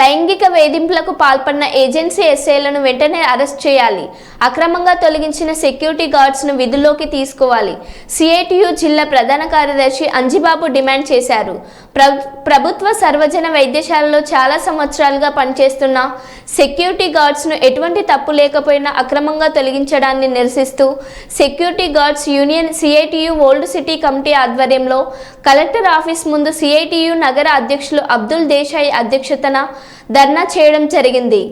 లైంగిక వేధింపులకు పాల్పడిన ఏజెన్సీ ఎస్ఐలను వెంటనే అరెస్ట్ చేయాలి. అక్రమంగా తొలగించిన సెక్యూరిటీ గార్డ్స్ను విధుల్లోకి తీసుకోవాలి. సిఐటియు జిల్లా ప్రధాన కార్యదర్శి అంజిబాబు డిమాండ్ చేశారు. ప్రభుత్వ సర్వజన వైద్యశాలలో చాలా సంవత్సరాలుగా పనిచేస్తున్న సెక్యూరిటీ గార్డ్స్ను ఎటువంటి తప్పు లేకపోయినా అక్రమంగా తొలగించడాన్ని నిరసిస్తూ security guards union CITU old city committee ఆధ్వర్యంలో కలెక్టర్ ఆఫీస్ ముందు సిఐటియు నగర అధ్యక్షులు అబ్దుల్ దేశాయ్ అధ్యక్షతన ధర్నా చేయడం జరిగింది.